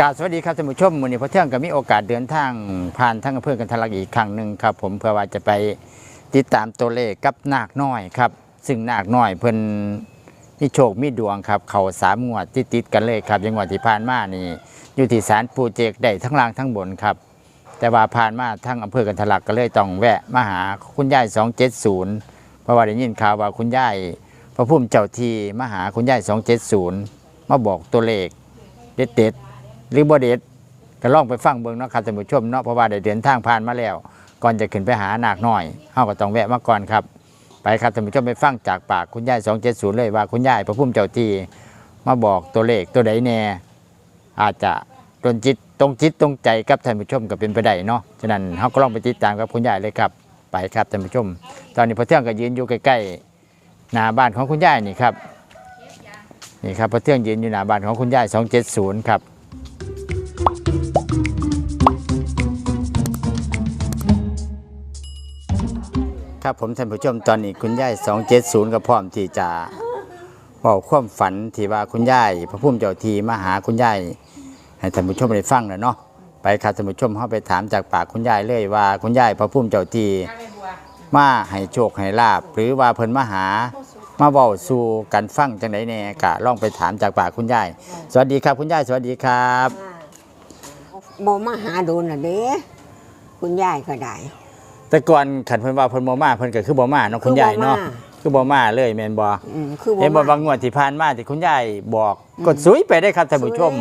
กาสวัสดีครับท่านผู้ชมวันนี้พอเที่ยงก็มีโอกาสเดินทางผ่านทั้งอำเภอกันทะลักอีกครั้งหนึ่งครับผมเพื่อว่าจะไปติดตามตัวเลขกับนาคน้อยครับ ซึ่งนาคน้อยเพิ่นมีโชคมีดวงครับ เขาสามงวดติดติดกันเลยครับยังงวดที่ผ่านมานี่อยู่ที่ศาลปูเจกได้ทั้งล่างทั้งบนครับ แต่ว่าผ่านมาทั้งอำเภอกันทะลักก็เลยต้องแวะมาหาคุณยาย270เพราะว่าได้ยินข่าวว่าคุณยายพระพุ่มเจ้าทีมาหาคุณยาย270มาบอกตัวเลขเด็ดเด็ดๆ หรือบ่เด็ดก็ลองไปฟังเบิ่งเนาะครับท่านผู้ชมเนาะเพราะว่าได้เดินทางผ่านมาแล้ว ก่อนจะขึ้นไปหานาคน้อยเฮาก็ต้องแวะมาก่อนครับ ไปครับท่านผู้ชมไปฟังจากปากคุณยาย270 เลยว่าคุณยายพระพุ่มเจ้าที่มาบอกตัวเลขตัวใดแน่อาจจะตรงจิตตรงจิตตรงใจกับท่านผู้ชมก็เป็นไปได้เนาะฉะนั้นเฮาก็ลองไปติดตามกับคุณยายเลยครับ ไปครับท่านผู้ชม ตอนนี้พอเที่ยงก็ยืนอยู่ใกล้ๆหน้าบ้านของคุณยายนี่ครับนี่ครับพระเที่ยงยืนอยู่หน้าบ้านของคุณยาย270ครับ ครับผมท่านผู้ชมตอนนี้คุณยาย270ก็พร้อมที่จะบอกความฝันที่ว่าคุณยายพระพุ่มเจ้าทีมาหาคุณยายให้ท่านผู้ชมได้ฟังแล้วเนาะไปครับท่านผู้ชมเข้าไปถามจากปากคุณยายเลยว่าคุณยายพระพุ่มเจ้าทีมาให้โชคให้ลาบหรือว่าเพิ่นมาหามาเว้าสู่กันฟังจังไดแน่กะลองไปถามจากปากคุณยายสวัสดีครับคุณยายสวัสดีครับบ่มาหาโดนน่ะเด้คุณยายก็ได้ แต่ก่อนขันเพิ่นว่าเพิ่นบ่มาเพิ่นก็คือบ่มาเนาะคุณยายเนาะคือบ่มาเลยแม่นบ่อืมคือบ่เห็นบ่มาบางงวดที่ผ่านมาที่คุณยายบอกอืมกดสุยไปได้ครับท่านผู้ชม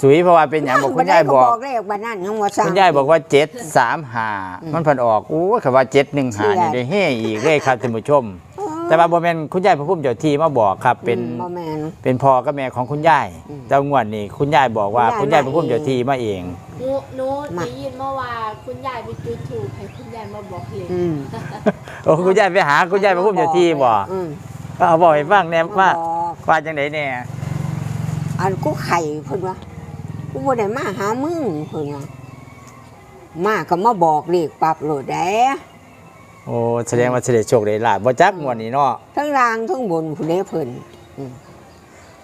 สุยเพราะว่าเป็นหยังบอกคุณยายบอกเลขบ้านนั่นยังว่าสร้างคุณยายบอกว่าเจ็ดสามหาอืมมันเพันออกโอ้คำว่าเจ็ดหนึ่งหาเชื่อนี่ได้เฮ่อีกเลยครับท่านผู้ชม แต่ว่าบ่แม่นคุณยายพระพุ่มเจ้าที่มาบอกครับ เป็นอืมบ่แม่น เป็นพ่อกับแม่ของคุณยายอืมแต่งวดนี้คุณยายบอกว่าคุคุณณยายายยพระพุ่มเจ้าที่มาเอง หนูหนูมา ได้ยินเมื่อว่าคุณยายไปจุดถูกให้คุณยายมาบอกเลขอืมโอ้คุณยายไปหาคุณยายพระพุ่มเจ้าที่บ่อืมก็เอาบอกให้ฟังแน่ว่าบอกว่าจังไดแน่อันกูไข่เพิ่นว่ากูบ่ได้มาหามึงเพิ่นว่ามาก็มาบอกเลขปรับโหลดแด้โอ้แสดงว่าเสด็จโชคได้ลาบบ่จักงวดนี้เนาะทั้งล่างทั้งบนผู้ใดเพิ่น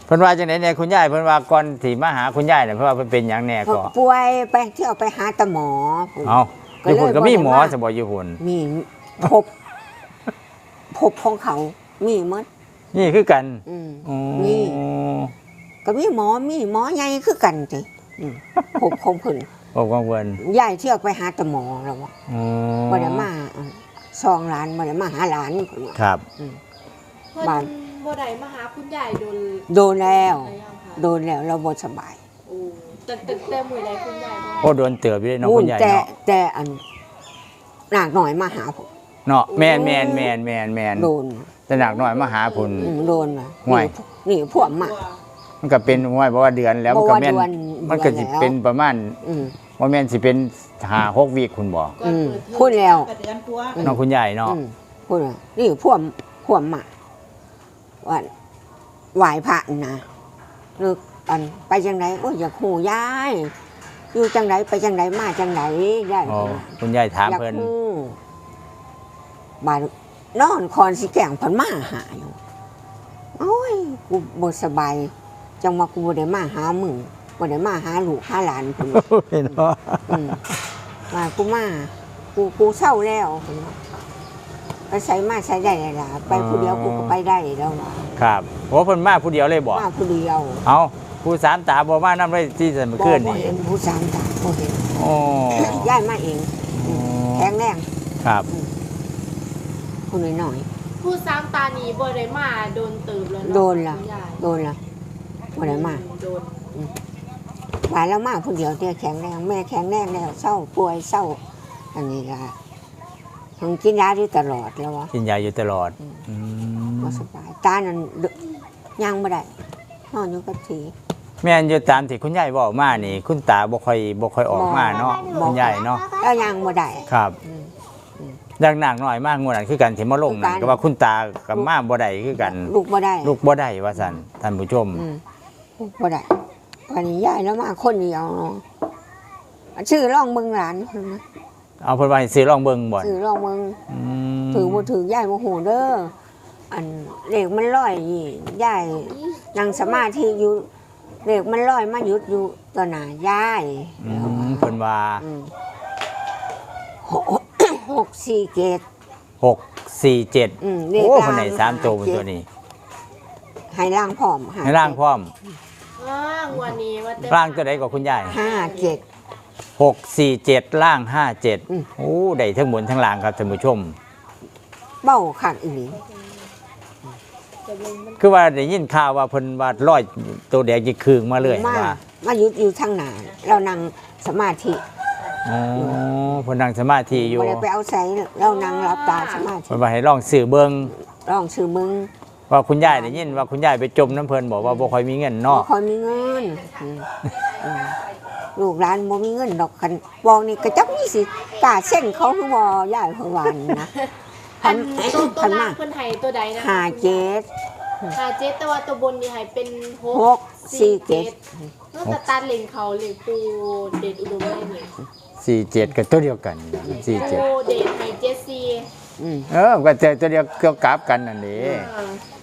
เพิ่นว่าจังไดเนี่ยคุณยายเพิ่นว่าก่อนที่มาหาคุณยายเนี่ยเพิ่นว่าเพิ่นเป็นหยังแน่เพิ่นก็ป่วยไปเที่ยวไปหาตาหมอพุ่น เอาก็อยู่เลยพุ่นก็มีหมอบ่ได้มาสมบ่อยู่พุ่นมีพบ พบของเขา มีหมดนี่คือกันอืม อ๋อนี่ ก็มีหมอมีหมอใหญ่คือกันจิอืมพบของเพิ่นบอกกังวลยายเที่ยวไปหาตาหมอแล้วว่าอ๋อบ่ได้มาอะ ซองหลานบ่ได้มาหาหลานเพิ่นว่าครับเพิ่นบ้าน บ่ได้มาหาคุณยายโดนโดนแล้วหรือยังคะโดนแล้วเราบ่สบายโอ้แต่แต่แต่มื้อใดคุณยายบ่โอ้โดนเตือบอยู่เลยเนาะวุ่คุนณยายแต่เนาะแต่อันนากหน่อยมาหาผมเนาะแม่นแม่นแม่นแม่นแม่นโดนแต่หนักหน่อยมาหาพุ่นอืมโดนว่ะห่วยนี่พวกมา มันก็เป็นห้วยเพราะว่าเดือนแล้วมันก็แม่นบ่ว่าเดือนมันก็สิเดือนแล้วเป็นประมาณอืม บ่แม่นสิเป็น 5 6วีคคุณบ่อืมพูดแล้วเดือนตัวอืมเนาะคุณยายเนาะอืมพูดว่านี่พวกพวกมาว่าไหวพระนะนึกอันไปจังไดโอ้ยอยากหูยายอยู่จังไดไปจังไดมาจังไดยายอ๋อว่าคุณยายถามอยากเพิ่นหูบาดนอนคอนสิแก่งเพันมาหาอยู่โอ้ยกูบ่สบายจังว่ากูบ่ได้มาหามึง บ่ได้มาหาลูกหาหลานเพิ่นว่าเนาะอืมว่ากูมากูกูเศร้าแล้วเพิ่นว่าไปใส่มาใส่ได้เลยล่ะไปผู้เดียวกูก็ไปได้แล้วว่ะครับโอ้เพิ่นมาผู้เดียวเลยบ่มาผู้เดียวเอาผู้สามตาบ่มานำเลยที่จะมาบ่คืนบ่นี่เห็นผู้สามตาบ่เห็นโอ้ย้ายมาเองแข็งแรงครับ ผู้น้อยผู้สามตานีบ่ได้มาโดนเติบแล้วเนาะโดนล่ะ คุณยายๆโดนละบ่ได้มา โดน หลายแล้วมาผู้เดียวเตี้ยแข็งแรงแม่แข็งแรงแล้วเศร้าป่วยเศร้าอันนี้ล่ะต้องกินยาอยู่ตลอดแล้ววะกินยาอยู่ตลอดอืมบ่สบายตานั่นเดย่างบ่ได้นอนอยู่กับทีแม่นอยู่ตามที่คุณยายบอกมานี่ คุณตาบ่ค่อยบ่ค่อยออกมาเนาะบ่คุณยายเนาะแล้วย่างบ่ได้ครับอืมดังหนักหน่อยมากงวดนั้นคือกันที่มาลงนั่นคือกันก็ว่าคุณตากับมาบ่ได้คือกัน ลูกบ่ได้ลูกบ่ได้ว่าซั่นท่านผู้ชมอืมลูกบ่ได้ วันนี้ยายแล้วมาคนเดียวเนาะชื่อร่องเมืองหลานเพิ่นนะเอาเพิ่นว่าให้ซื้อลองเบิ่งบ่ชื่อร่องเมืองอืมถือบ่ถือยายบ่ฮู้เด้ออันเลขมันร้อยนี่ยายนั่งสมาธิอยู่เด็กมันลอยมาหยุดอยู่ตัวหน้าย่ายอืมเพิ่นว่าอืมหกหกสี่เกตหกสี่เจ็ดอืมโอ้เลขคนไหนล่างสามตัวบนห้าเจ็ดตัวนี้ให้ล่างพร้อมให้ร่างพร้อม อ้างวันนี้ว่าเต็มร่างตัวใดกับคุณยายห้าเจ็ด หกสี่เจ็ดล่างห้าเจ็ดอืม โอ้ได้ทั้งบนทั้งล่างครับท่านผู้ชม เบ้าขักอีหลีจะเบิ่งมันคือว่าได้ยินข่าวว่าเพิ่นว่าร้อยตัวแดงจะคืงมาเลยมาว่ามาหยุดอยู่ทางหน้าเรานั่งสมาธิอ๋อเพิ่นนั่งสมาธิอยู่ไม่ได้ไปเอาใส่เรานั่งรับตาสมาธิเพิ่นว่าให้ลองสื่อเบิ่งลองชื่อมึง ว่าคุณยายได้ยินว่าคุณยายไปจมน้ำเพิ่นบอกว่าบ่ค่อยมีเงินบ่เนาะค่อยมีเงินอืมอืมลูกหลานบ่มีเงินดอกคันบอกนี่ก็จักมีสิกล้าเส้นเขาคือบ่ย้ายเขาวานนะอันพันตัวตัวพันล่ามางเพิ่นให้ตัวใดนะห้าเจ็ดหาเจ็ดแต่ว่าตัวบนนี่ให้เป็นหหกสี่เจ็ดเมื่อสตาร์ทเล่นเขาเล่นปูเดชอุดมได้นี่สี่เจ็ดก็ตัวเดียวกันสี่เจ็ดปูเดชให้เจ็ดซีอืมเออก็เจอตัวเดียวเกี่ยวกับกันนั่นนี่อ่า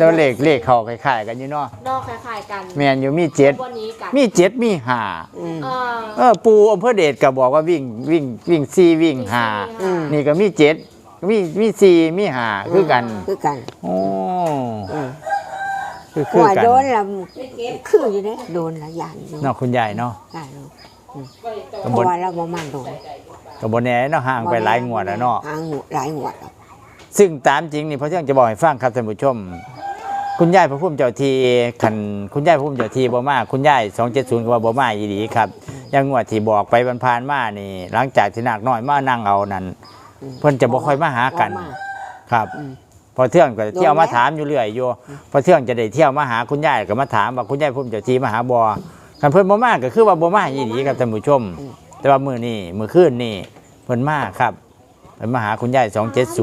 ตัวเลขเลขเขาคล้ายๆกันอยู่เนาะนอกคล้ายๆกันแม่นอยู่มีเจ็ดวันนี้กันมีเจ็ดมีห้าอืมอ่าเออปูอำเภอเดชก็บอกว่าวิ่งวิ่งวิ่งสี่วิ่งห้าอืม นี่ก็มีเจ็ดมีมีสี่มีห้าคือกันคือกันโอ้อืมคือคือหัวกันโดนละคืออยู่เด้โดนละยานอยู่เนาะคุณยายเนาะได้เนาะก็เพบ่ราะว่าเราบ่มาโดนก็บ่แน่เนาะห่างไปหลายงวดแล้วเนาะ ห่างหลายงวดแล้วซึ่งตามจริงนี่พระเที่ยงจะบอกให้ฟังครับท่านผู้ชม คุณยายพระพุ่มเจ้าทีขันคุณยายพระพุ่มเจ้าทีบ่มาคุณยาย270ก็ว่าบ่มาอีหลีครับอยังงวดที่บอกไปบรรพานมานี่ หลังจากที่นักน้อยมานั่งเอานั่นเพิ่นจะบ่ค่อยมาหากันบ่มาครับอืมพอเที่ยงก็เที่ยวโดนไหมมาถามอยู่เรื่อยอยู่พอเที่ยงจะได้เที่ยวมาหาคุณยายก็มาถามว่าคุณยายพุ่มเจ้าทีมาหาบ่คันเพิ่นบ่มาก็คือว่าบ่มาอีหลีครับท่านผู้ชม แต่ว่ามื้อนี้มื้อคืนนี่เพิ่นมาครับเพิ่นมาหาคุณยาย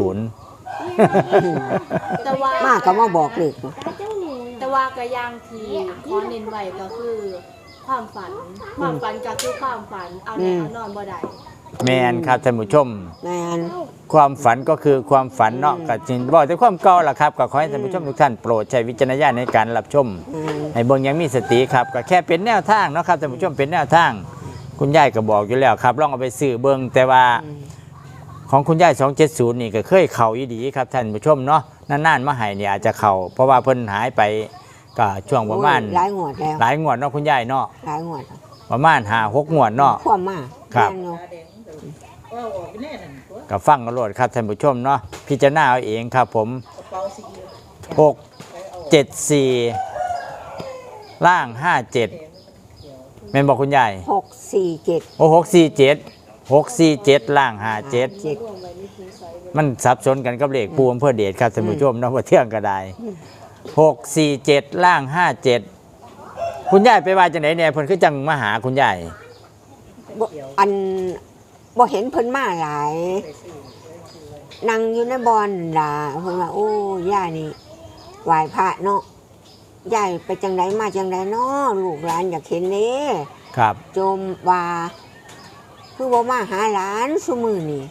270 แต่ว่ามาก็มาบอกเลยแต่ว่ากระยางทีขอเน้นไว้ก็คือความฝัน ความฝันก็คือความฝัน เอาแน่เอานอนบ่ได้แมนครับท่านผู้ชม แมน ความฝันก็คือความฝันเนาะก็จริงบอกแต่ความเก่าล่ะครับก็ขอให้ท่านผู้ชมทุกท่านโปรดใช้วิจารณญาณในการรับชม อืม ให้เบิ่งอยังมีสติครับก็แค่เป็นแนวทางเนาะครับท่านผู้ชมเป็นแนวทาง คุณยายก็บอกอยู่แล้วครับลองเอาไปซื้อเบิ่งแต่ว่า ของคุณยาย270 นี่ก็เคยเข้าอีดีครับท่านผู้ชมเนาะนานๆมาให้นี่อาจจะเข้าเพราะว่าเพิ่นหายไปก็ช่วงประมาณโอ้ยหลายงวดแล้วหลายงวดเนาะคุณยายเนาะหลายงวดแล้วประมาณ5 6งวดเนาะความมาครับแม่นอยู่ก็ฟังกันโลดครับท่านผู้ชมเนาะพิจารณาเอาเองครับผมหกเจ็ดสี่ล่างห้าเจ็ดแม่นบอกคุณยายหกสี่เจ็ดโอ้หกสี่เจ็ด หกสี่เจ็ดล่างห้าเจ็ดเจ็ดมันสับสนกันกับเลขปูอำเภอเดชครับท่านผู้ชมเนาะว่าเที่ยงก็ได้หกสี่เจ็ดล่างห้าเจ็ดคุณยายไปว่าจังไหนเนี่ยเพิ่นคือจังมาหาคุณยายบ่อันบ่เห็นเพิ่นมาหลายนั่งอยู่ในบอนด่าเพิ่นว่าโอ้ย่านี่ไหวพระเนาะยายไปจังไดมาจังไดเนาะลูกหลานอยากเห็นเด้ครับ จมว่า คือบ่มาหาหลานซุมือนี่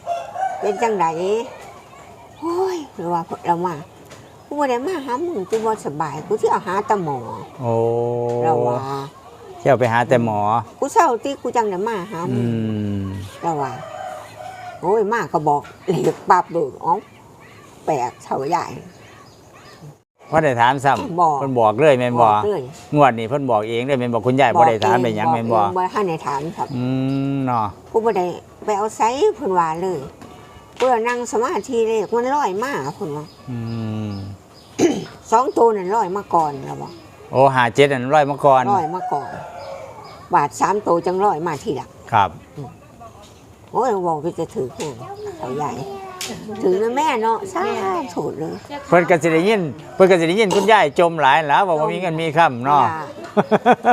เป็นจังไดโอ้ยหรือว่าเรามากูบ่ได้มาหามึงกูบ่สบายกูสิเอาหาแตะหมอโอ้เราว่าเที่ยวไปหาแต่หมอ กูเศร้าติกูจังได้มาหาอืมึงมเราว่าโอ้ยมาก็บอกเรียกปรับดูอ๋อแปลกเท่าใหญ่ ว่าได้ถามซ้บอกำเพิ่นบอกเลยแม่นบ่เลย งวดนี้เพิ่นบอกเองเลยแม่นบอกคุณยายบ่ได้ถามได้หยังแม่นบ่บอกเองบ่ให้ในถามครับ อืมเนาะกูบ่ได้ไปเอาไซเพิ่นว่าเลย เพื่อนั่งสมาธิเลยมันลอยมาเพิ่นว่าอืมสองตัวนั่นลอยมาก่อนแล้วบอกโอ้หาเจ็ดอันร้อยมาก่อนลอยมาก่อน บาทสามตัวจังลอยมาทีหลังครับ โอ้ยบอกไปจะถือแห้งเท่าใหญ่ ถือนะแม่เนาะสาธุเลย เพิ่นก็สิได้ยินเพิ่นก็สิได้ยินคุณยายจมหลายแล้วบอกว่ามีเงินมีคำเนาะ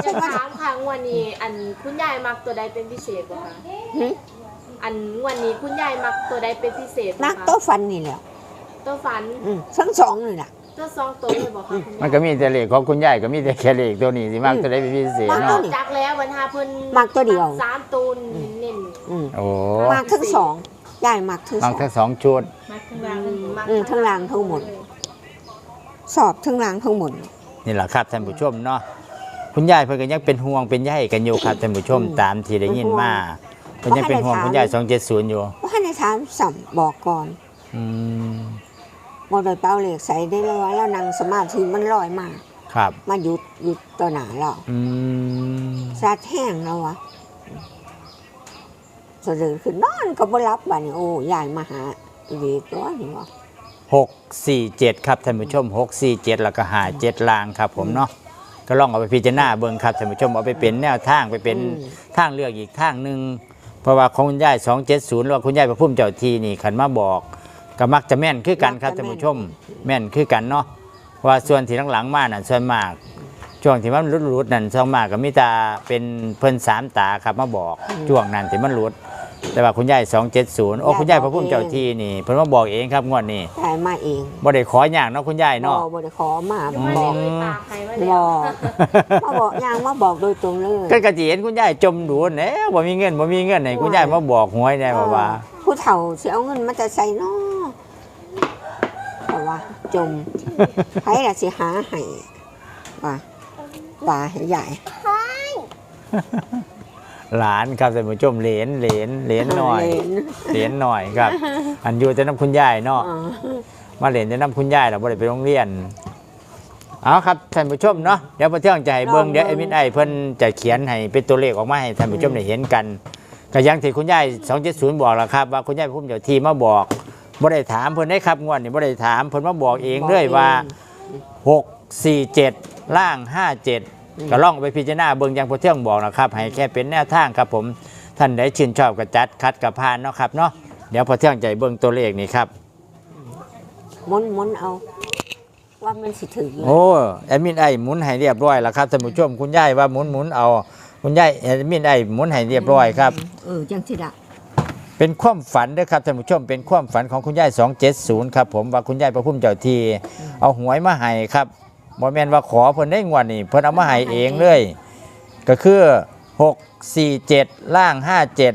จะถามค่ะงวันนี้ อันคุณยายมักตัวใดเป็นพิเศษบ่คะหึ อันงวันนี้คุณยายมักตัวใดเป็นพิเศษบ่คะนักโต๊ะฟันนี่แหละตัวฝันอืมทั้งสองนี่แหละ ตัวซองตัวเลยบ่คะคุณมันยายก็มีแต่เลขของคุณยายก็มีแต่แค่เลขตัวนี้สิมากตัวใดเป็นพิเศษมัเนาะนจักแล้ววันหาเพิ่นมักตัวเดียว สามตูนเน้นอืมโอ้มักทั้งสอง ยายมักทั้งบาสงองทั้งสองชุดมักอืมทั้งรางทั้งหมดสอบทั้งรางทั้งหมด นี่แหละครับท่านผู้ชมเนาะคุณยายเพิ่นก็ยังเป็นห่วงเป็นใยกันอยู่ครับท่านผู้ชมอืมตามที่ได้ยินมาเพิ่นยังเป็นห่วงเพราะคุณให้ยายถาม270อยู่ว่าให้ในถามสัมบอกก่อนอืมบ่ได้เป้าเหล็กใส่ได้เลยว่าแล้วนั่งสมาธิมันลอยมา ครับมาหยุดหยุดต่อหน้าเราอืมซาดแห้งแล้ววะ สะดือคือนอนก็บ่รับบัดนี้โอ้ยายมาหาอีดีตัวนี่วะ647 ครับท่านผู้ชม 647 แล้วก็57ลางครับผมเนาะก็ลองเอาไปพิจารณาเบิ่งครับท่านผู้ชมเอาไปเป็นแนวทางไปเป็นอืมทางเลือกอีกทางหนึ่งเพราะว่าของคุณยาย270หรือว่าคุณยายพระพุ่มเจ้าทีนี่ขันมาบอกก็มักจะแม่นคือกันครับท่านผู้ชม แม่นคือกันเนาะเพราะว่าส่วนที่หลังๆมานั่นส่วนมาก ช่วงที่มันรุดๆนั่นส่วนมากก็มีแตาเป็นเพิ่นสามตาครับมาบอกช่วงนั้นที่มันรุด แต่ว่าคุณยาย270โอ้คุณยายพระพุ่มเจ้าทีนี่เพิ่นมาบอกเองครับงวดนี้ยายมาเองบ่ได้ขออย่างเนาะคุณยายบอเนาะบ่ได้ขอมายังบไม่อได้กเอ่ยปากใครว่าบแล้วอกมาบอกยางมาบอกโดยตรงเลยก็กะสิเห็นคุณยายจมดูนแหน่บ่มีเงินบ่มีเงินให้คุณยายมาบอกหวยได้ว่าว่า ผู้เฒ่าสิเอาเงินมาจะใส่เนาะแต่ว่าจมไผล่ะสิหาให้ว่าว่าให้ใหญ่ หลานครับท่านผู้ชมเหลนเหลนเหลนหน่อยเลนเหรียญหน่อยครับ อันอยู่แต่น้ำคุณยายเนาะอ่ามาเหรียญแต่น้ำคุณยายเราบ่ได้ไปโรงเรียนเอาครับท่านผู้ชมเนาะเดี๋ยวพอเที่ยงจะให้เบิ่งเดี๋ยวเอมินไอเพิ่นจะเขียนให้เป็นตัวเลขออกมาให้ท่านผู้ชมได้เห็นกันก็อยังที่คุณยาย270บอกแล้วครับ ว่าคุณยายพุ่มเจ้าที่มาบอกบ่ได้ถามเพิ่นได้ครับงวดนี้บ่ได้ถามเพิ่นมาบอกเองเลยว่า6 4 7ล่าง 57 ก็ล่องไปพิจารณาเบิ่งอย่างพอเที่ยงบอกนะครับ ให้แค่เป็นแนวทางครับผมท่านใดชื่นชอบก็จัดคัดกับพานเนาะครับเนาะเดี๋ยวพอเที่ยงใจเบิ่งตัวเลขนี่ครับหมุนหมุนเอา ว่ามันสิถืออยู่โอ้แอดมินไอหมุนให้เรียบร้อยแล้วครับท่านผู้ชมคุณยายว่าหมุนหมุนเอาคุณยายแอดมินไอหมุนให้เรียบร้อยครับ เออจังสิละเป็นความฝันเด้อครับท่านผู้ชมเป็นความฝันของคุณยาย270 ครับผมว่าคุณยายพระพุ่มเจ้าทีเอาหวยมาให้ครับ บ่แม่นว่าขอเพิ่นได้งวดนี่เพิ่นเอามาให้เองเลย ก็คือ 6 4 7 ล่าง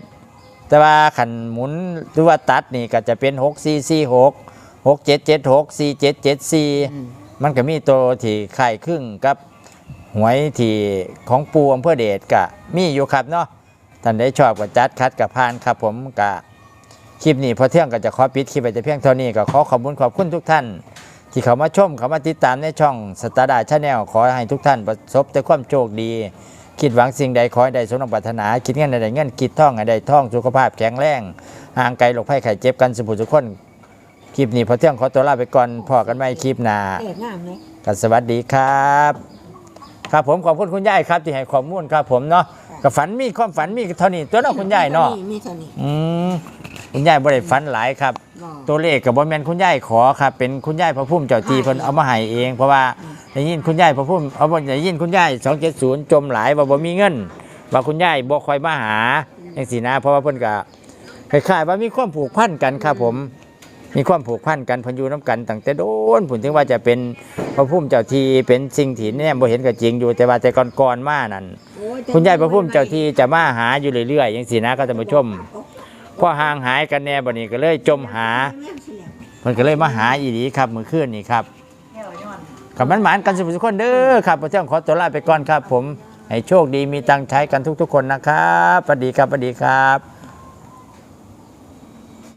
57 แต่ว่าขันหมุนหรือว่าตัดนี่ก็จะเป็น 6 4 4 6 6 7 7 6 4 7 7 4 มันก็มีตัวที่คล้ายครึ่งกับหวยที่ของปูอำเภอเดชกะมีอยู่ครับเนาะท่านได้ชอบกับจัดคัดกับพานครับผมกะคลิปนี้พอเที่ยงก็จะขอปิดคลิปไปแต่เพียงเท่านี้ก็ขอขอบคุณขอบคุณทุกท่าน ที่เขามาชมเขามาติดตามในช่องสตาร์ดาชาแนลขอให้ทุกท่านประสบแต่ความโชคดี คิดหวังสิ่งใดขอให้ได้สมดังปรารถนา คิดเงินใดเงินคิดท่องให้ได้ท่องสุขภาพแข็งแรงห่างไกลโรคภัยไข้เจ็บกันสุขทุกคนคลิปนี้พอเที่ยงขอตัวลาไปก่อนพอกันไม่คลิปหน้าเอกงามเลย กันสวัสดีครับ ครับผมขอบคุณคุณยายครับที่ให้ข้อมูลครับผมเนาะกับฝันมีความฝันมีเท่านี้ตัวเนาะคุณยายเนาะมีเท่านี้อืมคุณยายบ่ได้ฝันหลายครับบอกตัวเลขกับบ่แม่นคุณยายขอครับ เป็นคุณยายพระพุ่มเจ้าทีเพิ่นเอามาให้เอง เพราะว่าได้ยินคุณยายพระพุ่มเอาบ่ได้ยินคุณยาย270จมหลายว่าบ่มีเงินว่าคุณยายบ่ค่อยมาหาจังซี่นะเพราะว่าเพิ่นก็คล้ายๆว่ามีความผูกพันกันครับผม มีความผูกพันกันพันยูน้ำกันตั้งแต่โดนผุนถึงว่าจะเป็นพระพุ่มเจ้าทีเป็นสิ่งที่แน่บ่เห็นก็จริงอยู่แต่ว่าแต่ก่อนๆมานั่นคุณยายพระพุ่มเจ้าทีจะมาหาอยู่เรื่อยๆอย่างสีนะก็จะมาชมพอห่างหายกันแน่บัดนี้ก็เลยจมหามันก็เลยมาหาอีดีครับมื้อคืนนี่ครับกับมันหมานกันสุขทุกคนเด้อครับพระเจ้าขอตัวลาไปก่อนครับ ผมให้โชคดีมีตังใช้กันทุกๆคนนะครับสวัสดีครับสวัสดีครับ